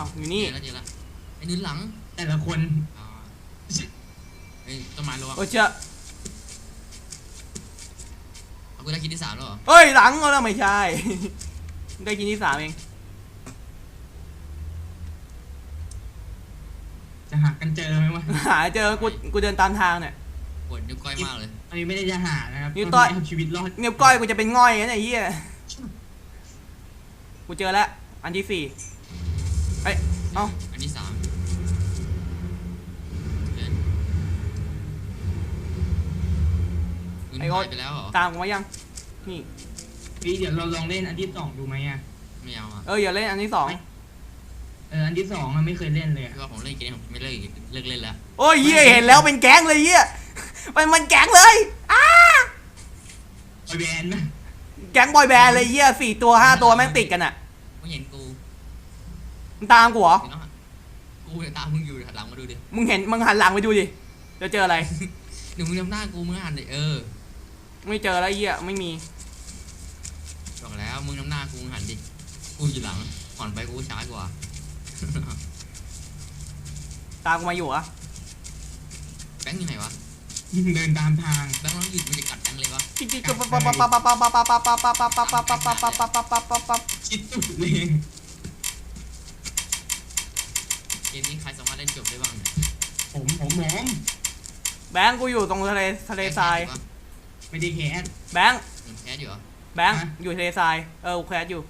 อ้าวอยู่เจนี่อแล้วเจอแล้วไอ้หนุนหลังแต่ละคนอ่าเฮ้ยต้นไม้ระวังโอ้เจ้าเอากูได้กินที่สามแล้วเหรอเอ้ยหลังเราแล้วไม่ใช่ ได้กินที่สามเอง จะหากันเจอไหมวะหาเจอกูกูเดินตามทางเนี่ย ปวดนิ้วก้อยมากเลยอันนี้ไม่ได้จะหานะครับนิ้วต้อยเอาชีวิตรอดนิ้วก้อยกูจะเป็นง่อยนะไอ้เหี้ยกูเจอแล้วอันที่สี่ เอ้ยเอ้าอันที่สามเดินหนุนหายไปแล้วเหรอ ตามกูมายัง นี่ พี่เดี๋ยวเราลองเล่นอันที่สองดูไหมอะ ไม่เอาอะเอออย่าเล่นอันที่สองเอออันที่สองอะไม่เคยเล่นเลยอะ คือว่าผมเล่นเกมผมไม่เลิกอีกเลิกเล่นแล้วโอ้ยเหี้ยเห็นแล้วเป็นแก๊งเลยเหี้ยมันมันแก๊งเลยอ้าบอยแบนด์ไหมแก๊งบอยแบนด์เลยเหี้ยสี่ตัวห้าตัวแม่งติดกันอะ ไม่เห็นกู มึงตามกูเหรอเดี๋ยวนะกูจะตามมึงอยู่หันหลังมาดูดิมึงเห็นมึงหันหลังไปดูดิจะเจออะไร เดี๋ยวมึงจำหน้ากูมึงหันดิเออไม่เจอแล้วเหี้ยไม่มี บอกแล้วมึงจำหน้ากูมึงหันดิกูอยู่หลังก่อนไปกูช้ากว่า ตามกูมาอยู่เหรอะแบงค์อยู่ไหนวะเดินตามทางแบงค์เราหยุดมันจะกัดแบงค์เลยวะจิ๊กจิ๊กปั๊บปั๊บปั๊บปั๊บปั๊บปั๊บปั๊บปั๊บปั๊บปั๊บปั๊บปั๊บปั๊บปั๊บปั๊บปั๊บปั๊บปั๊บปั๊บชิดตุดเลย เกมนี้ใครสามารถเล่นจบได้บ้างเนี่ยผมผมผมแบงค์กูอยู่ตรงทะเลทะเลทราย ไม่ได้แคสแบงค์มึงแคสอยู่เหรอ แบงค์อยู่ทะเลทราย เออกูแคสอยู่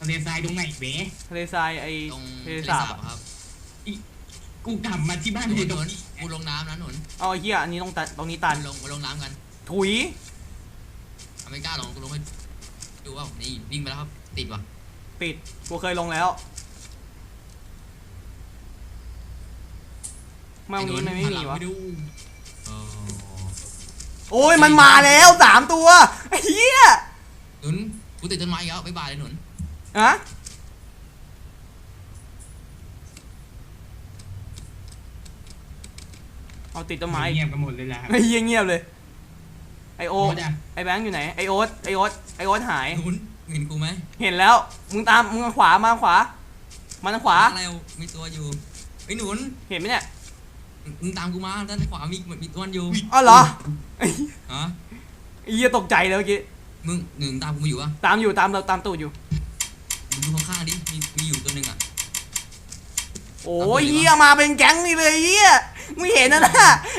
ทะเลทรายตรงไหนเบ๊ทะเลทรายไอ้ตรงทะทะเลเลสาสาบบอะอะครับกูกลับมาที่บ้านหนุกูนหตรนุงนนี้กูลงน้ำนะหนุนเอาไอ้เหี้ยอันนี้ต้องตันตรงนี้ตัน ลงมาลงน้ำกันถุย อเมริกาลองกูลงให้ดูว่านี่วิ่งไปแล้วครับ ติดว่ะปิด กูเคยลงแล้ว มาตรงนี้มันไม่มีวะหันหลังปดูเออโอ้ยมันมาแล้วสามตัวไอ้เหี้ยหนุนกูติดต้นไม้อีกแล้วบ๊ายบายเลยหนุนอะเอาติดต้นไม้อีกเงียบกันหมดเลยล่ะไอ้เหี้ยเงียบเลยไอโอโอ๊ตอะไอแบงค์อยู่ไหนไอโอ๊ตไอโอ๊ตไอโอ๊ตหายหนุนเห็นกูไหมเห็นแล้วมึงตามมึงขวามาขวามาทางขวาแล้วมีตัวอยู่ไอ้ยหนุนเห็นไหมเนี่ย มึงตามกูมาด้านขวามีมีตัวอยู่อ๋อเหรอไอ้ฮะไอ้เหี้ยตกใจเลยเมื่อกี้ มึงหนึ่งตามกูมาอยู่วะตามอยู่ตามเราตามตูดอยู่ มึงดูข้างๆดิมีมีอยู่ตัวหนึ่งอะ โอ้ยเหี้ยมาเป็นแก๊งนี่เลยเหี้ยมึงเห็นนะนะ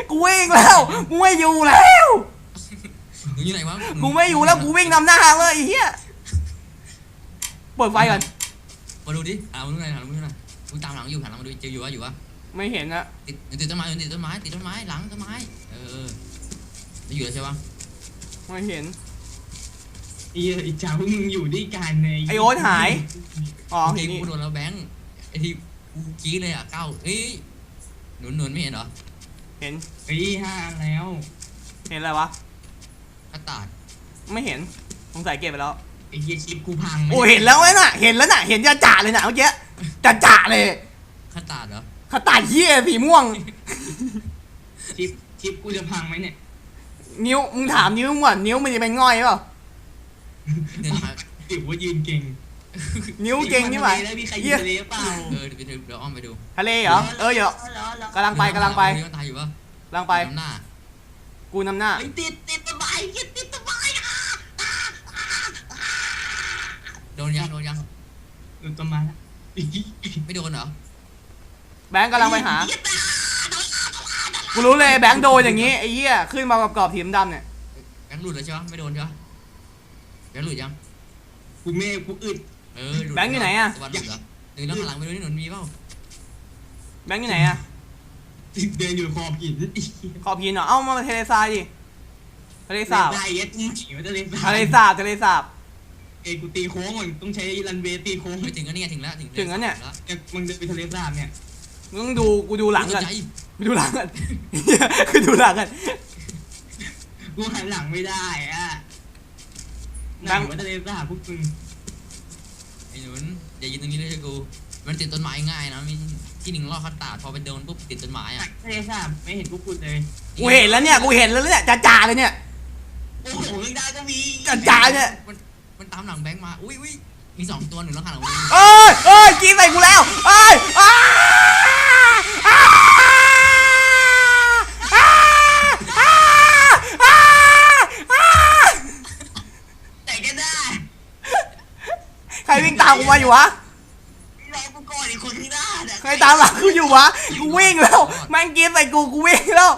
กูวิ่งแล้วกูไม่อยู่แล้วมึงอยู่ไหนวะกูไม่อยู่แล้วกูวิ่งนำหน้าเลยไอ้เหี้ยเปิดไฟก่อนมาดูดิอ่ามึงไหนถามมึงไหนมึงตามหลังอยู่หันหลังมาดูเจออยู่วะอยู่วะ ไม่เห็นนะติดติดต้นไม้ติดต้นไม้ติดต้นไม้หลังต้นไม้เออไม่อยู่แล้วใช่ปะไม่เห็นไอ้ไอ้เจ้าพวกมึงอยู่ด้วยกันในไอโอ๊ตหายอ๋อเฮ้เห็ยนนี่กูโดนแล้วแบงค์ไอ้ที่กูกรี้เลยอะเก้าเอ้ยหนุนหนุนไม่เห็นเหรอเห็นเฮ้ยห้าอันแล้ว เห็นอะไรวะกระตาดไม่เห็นสงสัยเก็บไปแล้วไอ้เหี้ยชิปกูพังไหมโอ้เห็นแล้วน่ะเห็นแล้วน่ะเห็นจะจ่าเลยน่ะเมื่อกี้จะจ่าเลยกระตาดเหรอ เขาตัดเหี้ยสีม่วงชิปชิปกูจะพังไหมเนี่ยนิ้วมึงถามนิ้วมึงก่อนนิ้วมันจะเป็นง่อยเปล่าเดินมาถือว่ายืนเก่งนิ้วเก่งนี่หว่า แล้วมีใครยืนทะเลเปล่าเออเดี๋ยวเดี๋ยวเดี๋ยวอ้อมไปดูทะเลเหรอ เออเดี๋ยวกำลังไปกำลังไปเดี๋ยวตายอยู่ปะกำลังไป น้ำหน้ากูนำหน้า ไอ้ติดติดต้นไม้เหี้ยติดต้นไม้อะโดนยังโดนยังโดนต้นไม้ละไม่โดนเหรอ แบงค์กำลังไปหา กูรู้เลยแบงค์โดนอย่างงี้ไอ้เหี้ยขึ้นมากับกรอบถีมดำเนี่ย แบงค์หลุดแล้วใช่ปะไม่โดนใช่ปะแบงค์หลุดยังกูเมฆกูอึด เออหลุดแบงค์อยู่ไหนอะ ตวันหลุดเหรอหนึ่งแล้วข้างหลังไปดูนี่หนุนมีเปล่าแบงค์อยู่ไหนอะเดินอยู่ขอบหินขอบหินเหรอเอ้ามาทะเลทรายดิทะเลสาบได้เย็ดมึงขี่มาทะเลทะเลสาบทะเลสาบ เอ้ยกูตีโค้งก่อนต้องใช้รันเวย์ตีโค้งไม่ถึงแล้วเนี่ยถึงแล้วถึงถึงแล้วเนี่ย เนี่ยมึงเดินไปทะเลสาบเนี่ย มึงต้องดูกูดูหลังตกันใจกูดูหลังกันเหี้ยกูดูหลังกันกูหันหลังไม่ได้อะไหนนั่งว่าทะเลสาบพวกมึงไอ้หนุนอย่ายืนตรงนี้เลยกู มันติดต้นไม้ง่ายนะมีที่หนึ่งรอดคัดตาดพอไปโดนปุ๊บติดต้นไม้อะทะเลสาบไม่เห็นพวกคุณเลยกูเห็นแล้วเนี่ยกูเห็นแล้วเนี่ยจะจ่าเลยเนี่ยโอ้โหไม่ได้ก็มีจะจ่าเนี่ยมันมันตามหลังแบงค์มาอุ้ยอุ้ยมีสองตัวหนุนแล้วข้างหลังมึงเอ้ยเอ้ยกีใส่กูแล้วเอ้ย วะรอกูก่อนไอ้คนข้างหน้าเนี่ยใครตามหลังกูอยู่วะกูวิ่งแล้วแม่งกินใส่กูกูวิ่งแล้ว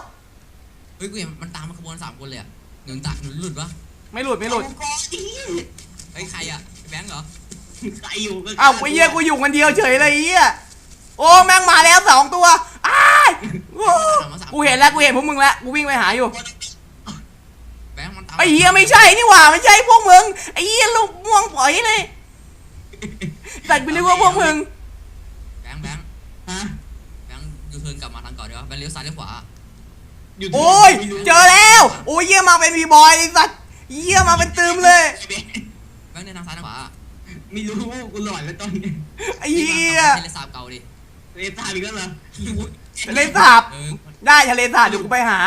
เฮ้ยกูเห็นมันตามมาขบวนสามคนเลยอะหนุนตักหนุนหลุดวะไม่หลุดไม่หลุดรอกูก่อนดิเฮ้ยใครอะไอ้แบงค์เหรอใครอยู่ก็อ้าวไอ้เหี้ยกูอยู่คนเดียวเฉยเลยไอ้เหี้ยโอ้แม่งมาแล้วสองตัวอ้ายโอ้กูเห็นแล้วกูเห็นพวกมึงแล้วกูวิ่งไปหาอยู่แบงค์มันตามไอ้เหี้ยไม่ใช่นี่หว่าไม่ใช่พวกมึงไอ้เหี้ยลูกม่วงปล่อยเลย แต่กูนึกว่าพวกมึงแบงค์แบงค์ฮะแบงค์ยูเทิร์นกลับมาทางก่อนดีวะแบงค์เลี้ยวซ้ายเลี้ยวขวาอยู่ที่โอ้ยเจอแล้ว โอ้ยเหี้ยมาเป็นวีบอยไอ้สัตว์เหี้ยมาเป็นตืมเลยแบงค์เดินทางซ้ายทางขวาไม่รู้กูหลอนแล้วตอนนี้ไอ้เหี้ยเทเลสาบเก่าดิเลตาอีกแล้วเหรอทะเลสาบเออได้ทะเลสาบเดี๋ยวกูไปหา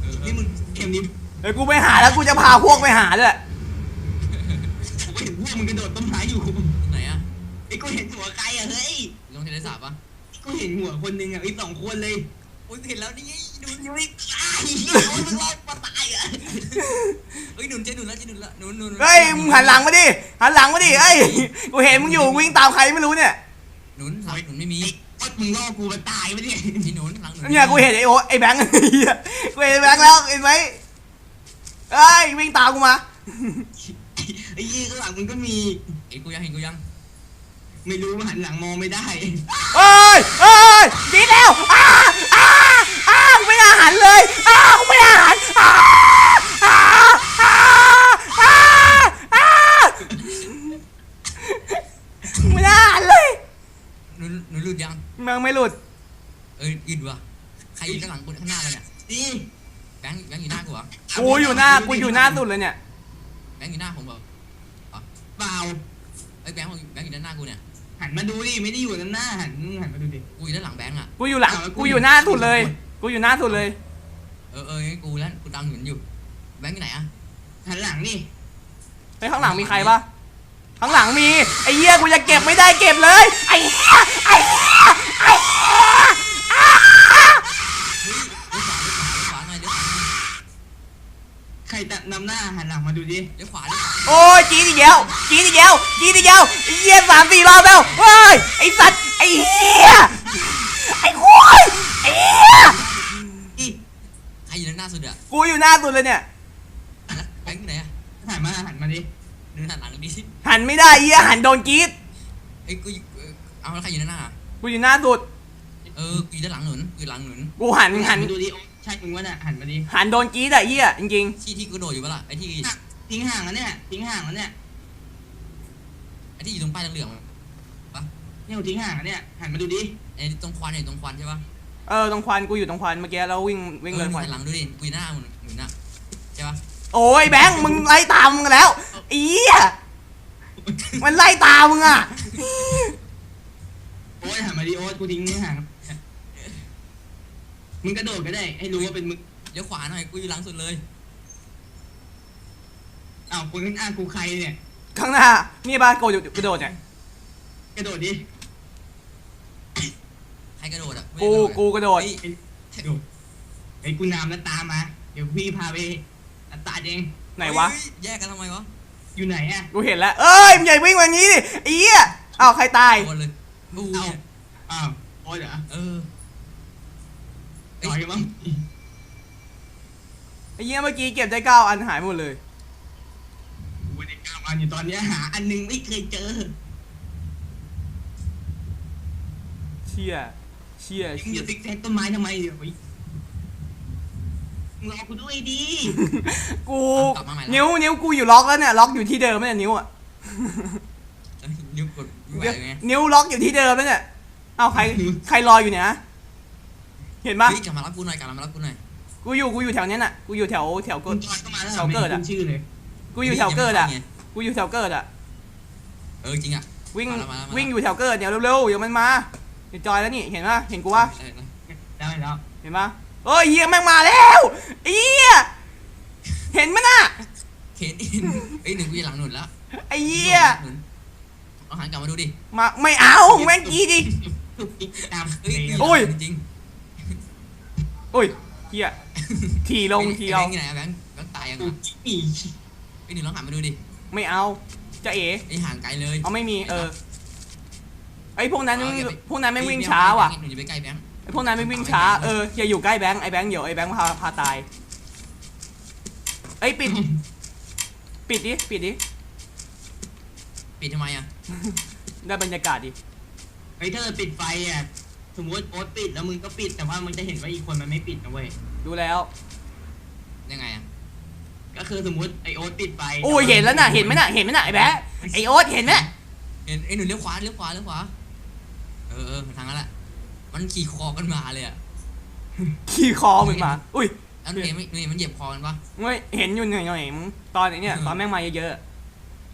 เออเอนี่อมึงเกมนี้เดี๋ยวกูไปหาแล้วกูจะพาพวกไปหาด้วยกูเห็นพวก มึงกระโดดต้นไม้อยู่ไหนอะไอ้กูเห็นหัวใครอะเฮ้ยลงเทเลสาบปะกูเห็นหัวคนหนึ่งอะไอ้สองคนเลยโอ้ยเห็นแล้วนี่ไงดูอยู่ไอ้ตายโอ้ยมึงรอดมาตายอะเฮ้ยหนุนเจ๊หนุนแล้วเจ๊หนุนแล้วหนุนหนุนเฮ้ยมึงหันหลังมาดิหันหลังมาดิเอ้ยกูเห็นมึงอยู่วิ่งตามใครไม่รู้เนี่ยหนุนหลังหนุนไม่มีไอ้โอ๊ยมึงล่อกูมาตายปะเนี่ยมีหนุนหลังหนุนเนี่ยกูเห็นไอ้โอ๊ตไอ้แบงค์เหี้ยกูเห็นไอ้แบงค์แล้วเห็นไหมเอ้ยวิ่งตามกูมา ไอ้ยี่ข้างหลังมึงก็มี เห็นกูยังเห็นกูยังไม่รู้ว่าหันหลังมองไม่ได้เอ้ยเอ้ยดีแล้วอ้าอ้าอ้ากูไม่ได้อาหารเลยอ้ากูไม่ได้อาหารอ้าอ้าอ้าอ้าอ้ากูไม่ได้อาหารเลยหนุนหนุนหลุดยัง มึงไม่หลุดเออยืดวะใครอยู่ด้านหลังกูข้างหน้าเราเนี่ยดิแบงค์แบงค์อยู่หน้ากูเหรอกูอยู่หน้ากูอยู่หน้าสุดเลยเนี่ยแบงค์อยู่หน้าผมเหรอเปล่าเอ้ยแบงค์แบงค์อยู่ด้านหน้ากูเนี่ยหันมาดูดิไม่ได้อยู่ด้านหน้าหันหันมาดูดิ กูอยู่ด้านหลังแบงค์อะกูอยู่หลังกูอยู่หน้าสุดเลย กูอยู่หน้าสุดเลย เออเอองั้นกูแล้วกูตามหนุนอยู่แบงค์อยู่ไหนอะหันหลังนี่เฮ้ยข้างหลังมีใครปะข้างหลังมี ไอ้เหี้ยกูจะเก็บไม่ได้เก็บเลย ไอ้เหี้ยไอ้เหี้ยไอ้เหี้ยอ้า เฮ้ยเลี้ยวขวาเลี้ยวขวาเลี้ยวขวาหน่อยเลี้ยวขวาหน่อย ใค รตัดนำหน้าหันหลังมาดูดิเลี้ยวขวาเลี้ยวขวาโอ้ยจีดอีกแล้วจีดอีกแล้วจีดอีกแล้วไอ้เหี้ยสามสี่รอบแล้วเฮ้ยไอ้สัตว์ไอ้เหี้ยไอ้โว้ยไอ้เหี้ยอีใครอยู่ด้านหน้าสุดอะกูอยู่หน้าสุดเลยเนี่ยแล้วแบงค์อยู่ไหนอะหันมาหันมาดิเดินหันหลังดิหันไม่ได้ไอ้เหี้ยหันโดนกรีดเอ้ยกูอยู่เออเอาแล้วใครอยู่ด้านหน้าอะกูอยู่หน้าสุดเออกูอยู่ด้านหลังหนุนกูอยู่หลังหนุนกูหันหันมาดูดิ ใช่มึงวะน่ะหันมาดิหันโดนกรีดอะไอ้เหี้ยจริงที่ที่กูโดดอยู่ปะล่ะไอ้ที่ทิ้งห่างแล้วเนี่ยทิ้งห่างแล้วเนี่ยไอ้ที่อยู่ตรงป้ายเหลืองๆอะเนี่ยกูทิ้งห่างแล้วเนี่ยหันมาดูดิไอ้ตรงควันเนี่ยตรงควันใช่ปะๆเออตรงควันกูอยู่ตรงควันเมื่อกี้แล้ววิ่งวิ่งเลยออควัน หันหลังดูดิกูอยู่หน้าหนุนหนุนอะใช่ปะโอ้ยแบงค์มึงไล่ตามมึงแล้วไอ้เหี้ยมันไล่ตามมึงอะโอ๊ตหันมาดิโอ๊ตกูทิ้งห่าง มึงกระโดดก็ได้ ให้รู้ว่าเป็นมึงเลี้ยวขวาหน่อยกูอยู่หลังสุดเลย อ้าวคนข้างหน้ากูใครเนี่ย ข้างหน้านี่ปะกูอยู่กระโดดเนี่ย กระโดดดิใครกระโดดอะไม่กูได้ระโดดอะกูกระโดด เฮ้ยกระโดดไอ้กูนำแล้วตามมา เดี๋ยวพี่พาไปอัตตาเอง ไหนวะ เฮ้ยแยกกันทำไมวะอยู่ไหนอะ กูเห็นแล้ว เอ้ยมึงอย่าวิ่งแบบนี้ดิไอ้เหี้ยอ้าวใครตาย โดนเลยกูเอาเนี่ยอ้าวโอ๊ตเหรอเออ เอ้ต่อยยกันมั้งไอ้เหี้ยเมื่อกี้เก็บได้เก้าอันหายหมดเลยกูได้กล้ามาอยู่ตอนเนี้ยหาอันหนึงไม่เคยเจอเชี่ยเชี่ยมึงเชี่อยย่าติ๊กแซกต้นไม้ทำไมเดี๋ยวมึงรอกูด้วยดิ กูนิ้วนิ้วกูอยู่ล็อกแล้วเนี่ยล็อกอยู่ที่เดิมเนี่ยนิ้วอะนิ้วกดไม่ไหวไงนิ้วล็อกอยู่ที่เดิมแล้วเนี่ยเอ้าใครใครรออยู่เนี่ยนะ เห็นปะเฮ้ยกลับมารับกูหน่อยกลับมารับกูหน่อยกูอยู่กูอยู่แถวเนี้ยน่ะกูอยู่แถวแถวคุเกิณดจอยก็มาแล้วเสาเกิดอะไม่ชื่อเลยกูอยู่แถวเกิดอะฮ้ยยังไม่ข้าไงกูอยู่แถวเกิดอะเออจริงอะ วิ่งมาแล้วมาแล้วมาแล้ว วิ่งอยู่แถวเกิดเดี๋ยวเร็วๆเดี๋ยวมันมาเดี๋ยวจอยแล้วนี่เห็นปะเห็นกูปะเออเออได้แล้วเห็นปะเอ้ยเฮียแม่งมาแล้วไอ้เฮียเห็นมั้ยน่ะเคนอินเอ้ยหนึ่งกูอยู่หลังหนุนแล้วไอ้เฮียหนุนเอาหันกลับมาดูดิมาไม่เอาแม่งกี้ดิทุกอีกตามเฮ้ยเโอ้ยจริง โอ้ยเฮียทีลงทีเอาเอาแบงค์อยู่ไหนอะแบงค์แบงค์ตายยังกูอะอีไอ้ยหนึ่งลองหันมาดูดิไม่เอาจะเอ๋ไอ้ห่างไกลเลยเอาไม่มีเออไอ้พวกนั้นเอาอย่าไปพวกนั้นไม่งวิ่งช้าว่ะหนูจะไปใกล้แบงค์ไอ้พวกนั้นไม่งวิ่งช้าเอออย่าอยู่ใกล้แบงค์ไอ้แบงค์เดี๋ยวไอ้แบงค์พาพาตายไอ้ยปิด ปิดดิปิดดิปิดทำไมอะได้บรรยากาศดิไอ้ยถ้าเกิดปิดไฟอะ สมมติโอ๊ตปิดแล้วมึงก็ปิดแต่ว่ามึงจะเห็นว่าอีกคนมันไม่ปิดนะเว้ยดูแล้วยังไงอะก็คือสมมติไอโอ๊ตปิดไฟโอ้ยเห็นแล้วน่ะเห็นไหมน่ะเห็นไหมน่ะไอ้แบงค์ไอ้โอ๊ตเห็นไหมเห็นไอ้หนูเลี้ยวขวาเลี้ยวขวาเลี้ยวขวาเออเออทางนั้นแหละมันขี่คอกันมาเลยอะขี่คอมึงมา อุ้ยแล้วหนูเห็นไหมหนูเห็นมันเหยียบคอกันปะไม่เห็นอยู่หน่อยหน่อยๆมึงตอนไอ้เนี่ยตอนแม่งมาเยอะ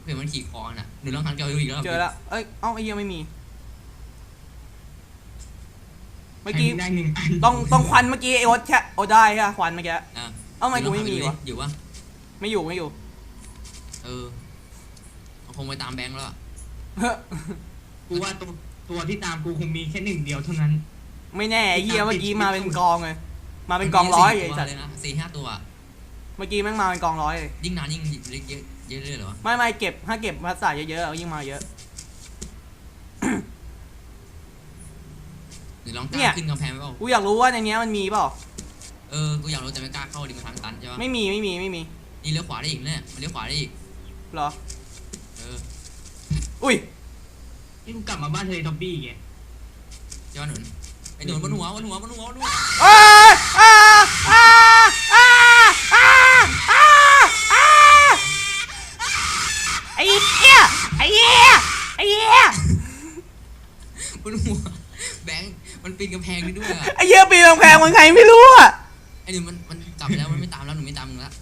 เห็นมันขี่คอน่ะหนูลองหันกลับไปดูอีกรอบๆเจอแล้วเอ้ยเอ้าไอ้เหี้ยไม่มี เมื่อให้กี้มึงได้หนึ่งอันต้องต้องควันเมื่อกี้ไอ้โอ๊ตแค่โอ้ได้ค่ะควันเมื่อกี้ อะเอ้าทำไมกูไม่มีวะ อยู่วะไม่อยู่ไม่อยู่ เออเขาคงไปตามแบงค์แล้วอะกูว่าตัวตัวที่ตามกูคงมีแค่หนึ่งเดียวเท่านั้น ไม่แน่ไอ้เหี้ยเมื่อกี้มาเป็นกองเลยมาเป็นกองร้อยไอ้สัตว์เลยนะสี่ห้าตัวอะเมื่อกี้แม่งมาเป็นกองร้อยเลยยิ่งนานยิ่งเล็กเยอะเยอะเลยเหรอวะไม่ไม่เก็บถ้าเก็บภาษาเยอะๆเอายิ่งมาเยอะ หรือลองกเนี่ล้ายขึ้นกำแพงไปเปล่ากูอยากรู้ว่าในเนี้ยมันมีเปล่าเออกูอยากรู้แต่ไม่กล้าเข้าดิมันทางตันใช่ปะไม่มีไม่มีไม่มีนี่เลี้ยวขวาได้อีกเนี่ยมันเลี้ยวขวาได้อีกเหรอเอออุ้ยนี่กูกลับมาบ้านทะเลท็อปปี้ไงเจ้าหนุนไอ้หนุนบนหัวบนหัวบนหัวบนหัวอ้าอ้าอ้าอ้าอ้าอ้าอ้าไอ้เหี้ยไอ้เหี้ยไอ้เหี้ย บนหัวแบงค์มันปีนกำแพงได้ด้วยอะ ไอ้เหี้ยปีนกำแพงมันไงไม่รู้อะ ไอ้หนุนมันมันกลับไปแล้วมันไม่ตามแล้วหนูไม่ตามมึงแล้ว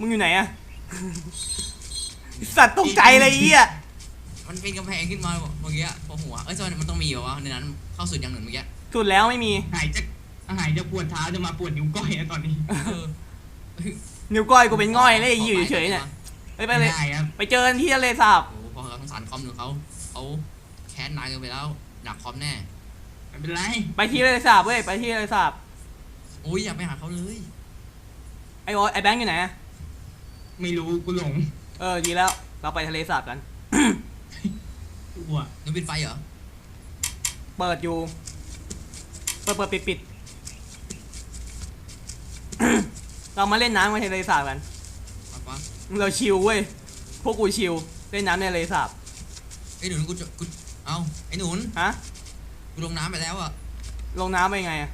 มึงอยู่ไหนอะไอ้ สัตว์ตกใจเลยไอ้เหี้ยมันปีนกำแพงขึ้นมาเมื่อกี้อะพอหัว เอ้ยจอยมันต้องมีเหรอวะในนั้นเข้าสุดยังหนุนเมื่อกี้สุดแล้วไม่มี หายจะหายจะปวดเท้าจะมาปวดนิ้วก้อยแล้วตอนนี้เออนิ้วก้อยกูเป็นง่อยเลยอยู่เฉยๆเนี่ยไปไปเลยม่ได้ครับไปเจอกันที่ทะเลสาบโอ้โหพอเราสงสารคอมหนูเขาเขาแค้นนายกันไปแล้วหนักคอมแน่ไม่เป็นไรไปที่ทะเลสาบเว้ยไปที่ทะเลสาบโอ้ยอยากไปหาเขาเลยไอ้โอ๊ตไอ้แบงค์อยู่ไหนอะไม่รู้กูหลงเออดีแล้ว เราไปทะเลสาบกันกูอะหนูปิดไฟเหรอ เปิดอยู่ เปิดเปิดปิดปิด เรามาเล่นน้ำในทะเลสาบกัน ปั๊บปั๊บเราชิลเว้ย พวกกูชิลเล่นน้ำในทะเลสาบ ไอ้หนุนกูจะกูเอาไอ้หนุนฮะ กูลงน้ำไปแล้วอะ ลงน้ำไปไงอะ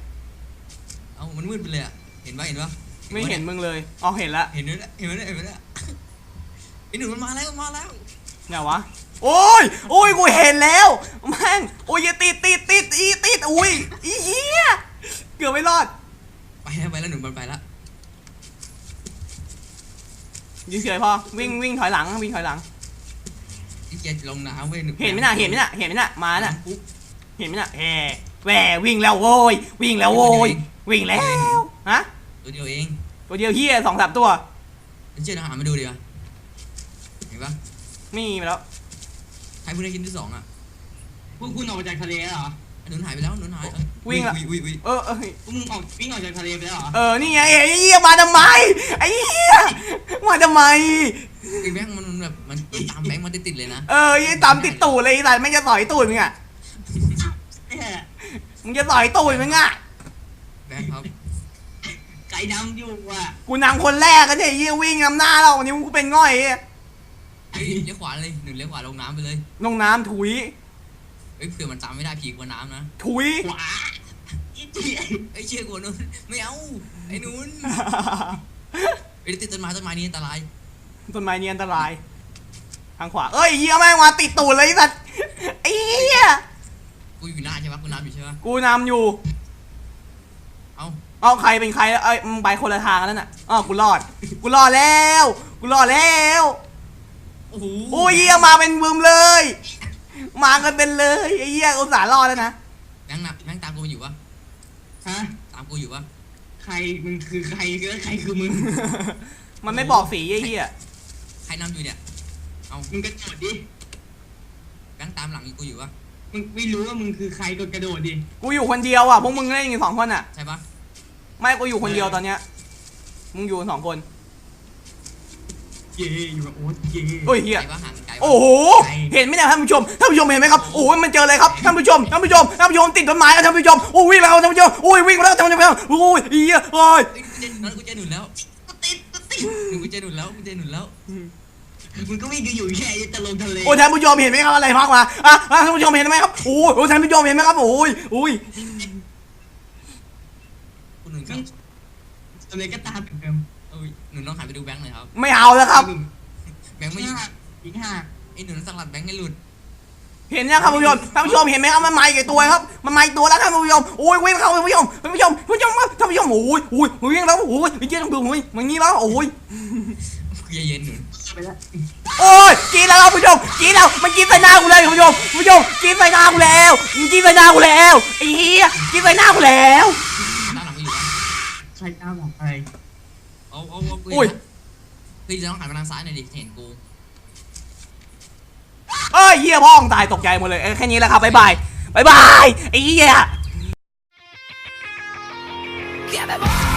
เอามันมืดไปเลยอะ เห็นปะเห็นปะไม่เห็นปะมึงเลย อ๋อเห็นละ เห็นด้วยเห็นไหมเนี่ยเห็นไหมเนี่ยไอ้ หนุนมันมาแล้วมันมาแล้วไงวะ โอ้ย โอ้ย กูเห็นแล้วแม่งโอ้ยอย่าติดติดติดอีติดอุ้ยอีเหี้ย เกือบไม่รอด ไปแล้วไปแล้วหนุนมันไปแล้วยืนเฉยพอ วิ่งวิ่งถอยหลังวิ่งถอยหลัง ไอ้เกียร์ลงน้ำเว้ยเห็นไหมน่ะเห็นไหมน่ะเห็นไหมน่ะมาน่ะ ปุ๊บเห็นไหมน่ะแหมแหววิ่งแล้วโว้ยวิ่งแล้วโว้ยวิ่งแล้วฮะตัวเดียวเองตัวเดียวเฮียสองสามตัวไม่เชื่อนะหามาดูดิวะ เห็นปะไม่มีแล้วใครเพิ่งได้ชิ้นที่สองอะพวกคุณออกมาจากทะเลแล้วเหรอไอ้หนุนหายไปแล้วหนุนหายเอ้ยวิ่งละวิ่งวิ่งเออเออพวกมึงออกวิ่งออกจากทะเลไปแล้วเหรอเออนี่ไงไอ้เหี้ยมาทำไมไอ้เหี้ยมาทำไม ไอ้แบงค์มันแบบมันตามแบงค์มันติดๆเลยนะ เออยี่ตามติดตูดเลยไอ้สัตว์ไม่งจะต่อยตูดมึงอะเนี่ยมึงจะต่อยตูดมึงอะแบงค์ครับไก่ดำอยู่อะกูนำคนแรกก็เนี่ยยี่วิ่งนำหน้าเราวันนี้กูเป็นง่อยไอ้ เฮ้ยเลี้ยวขวาเลยหนึ่งเลี้ยวขวาลงน้ำไปเลยลงน้ำถุย เฮ้ยเผื่อมันจำไม่ได้ผีกว่าน้ำนะถุย ขวาอีเจี๊ยไอ้ยเชื่อกว่านุ่นไม่เอาไอ้นุ่นไอ้ยติดต้นไม้ต้นไม้นี้อันตรายต้นไม้นี่อันตราย ทางขวา เอ้ยเหี้ยแม่งมาติดตูดเลยไอ้สัตว์ไอ้เหี้ยกูอยู่หน้าใช่ปะกูน้ำอยู่ใช่ปะกูนำอยู่ เอ้าเอาใครเป็นใครแล้วเอ้ยมึงไปคนละทางแล้วน่ะอ๋อกูรอด กูรอดแล้ว กูรอดแล้ว โอ้โหโอ้ยเหี้ยมาเป็นบึมเลย มากันเป็นเลยไอ้เหี้ยอุตส่าห์รอดแล้วนะแบงค์นับแบงค์ตามกูอยู่ปะฮะตามกูอยู่ปะใครมึงคือใครก็ใครคือมึง มันไม่บอกสีไอ้เหี้ยใครนำอยู่เนี่ยมึงกระโดดดิ แบงค์ตามหลังกูอยู่ปะมึงไม่รู้ว่ามึงคือใครก็กระโดดดิ กูอยู่คนเดียวอะพวกมึงเล่นกันสองคนอะ ใช่ปะไม่กูอยู่คนเดียวตอนเนี้ยมึงอยู่กันสองคน เย่อยู่กับโอ๊ตเย่โอ้ยเหี้ยไกลปะห่างไกลปะโอ้โห เห็นไหมเนี่ยท่านผู้ชม ท่านผู้ชมเห็นไหมครับ โอ้ยมันเจออะไรครับ ท่านผู้ชม ท่านผู้ชม ท่านผู้ชมติดต้นไม้แล้วท่านผู้ชมโอ้ยวิ่งแล้วท่านผู้ชมโอ้ยวิ่งแล้วท่านผู้ชมโอ้ยเอียโอ้ยเอ้ยกูเจอหนุนแล้วกูเจอหนุนแล้วกูติดกูติดกูเจอหนุนแล้วกูเจอหนุนแล้วมึงก็วิ่งกันอยู่แค่จะลงทะเลโอ้ยท่านผู้ชมเห็นไหมครับอะไรพักมาอะอะท่านผู้ชมเห็นไหมครับโอ้ยโอ้ยท่านผู้ชมเห็นไหมครับโอ้ยโอ้ยกูหนุนครับทะเลก็ตามเหมือนเดิม เอ้ยหนุนลองหันไปดูแบงค์หน่อยครับไม่เอาแล้วครับ แบงค์ไม่อยู่ยิงห้าไอ้หนุนสลัดแบงค์ให้หลุดเห็นยังครับท่านผู้ชมท่านผู้ชมเห็นไหมครับมันมาอีกตัวครับมันมาอีกตัวแล้วท่านผู้ชมโอ้ยวิ่งเข้าท่านผู้ชมท่านผู้ชมท่านผู้ชมครับท่านผู้ชมโอ้ยโอ้ยวิ่งแล้วโอ้ยไอ้เจ๊ต้องดูโอ้ยมันงี้แล้วโอ้ยกูเย็นๆหนุนไปแล้วโอ้ยกินแล้วครับผู้ชมกินแล้วมันกินใส่หน้ากูเลยคุณผู้ชมคุณผู้ชมกินใส่หน้ากูแล้วมันกินใส่หน้ากูแล้วไอ้เหี้ยกินใส่หน้ากูแล้วด้านหลังกูอยู่นะใครตามหลังอะไรเอาเอาเอากูอุ้ยเฮ้ยจะต้องหันไปทางซ้ายหน่อยดิเห็นกูเอ้ยเหี้ยพ่องตายตกใจหมดเลยเอ้ยแค่นี้แหละครับบ๊ายบายบ๊ายบายไอ้เหี้ย Give me more.